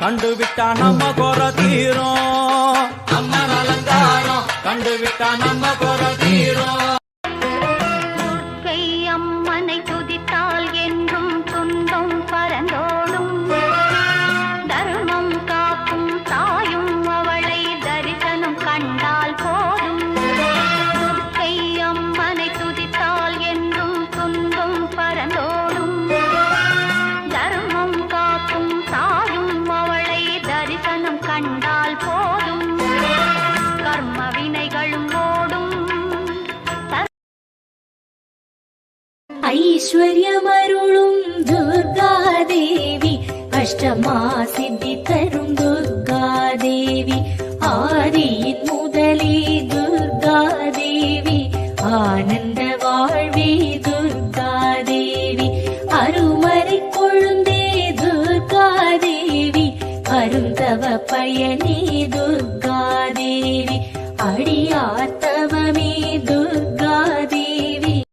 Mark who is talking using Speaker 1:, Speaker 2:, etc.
Speaker 1: கண்டு விட்டா நம்ம குற தீரும். அம்மன் அலங்காரம். கண்டு விட்டா நம்ம குற தீரும்.
Speaker 2: செய்தால் போதும். கர்ம வினைகளும் ஓடும்.
Speaker 3: ஐஸ்வர்யமருளும் துர்காதேவி அஷ்டமா சித்தி தரும் துர்கா தேவி ஆதியின் முதலே துர்கா தேவி ஆனந்த தவ பயனே துர்காதேவி அடி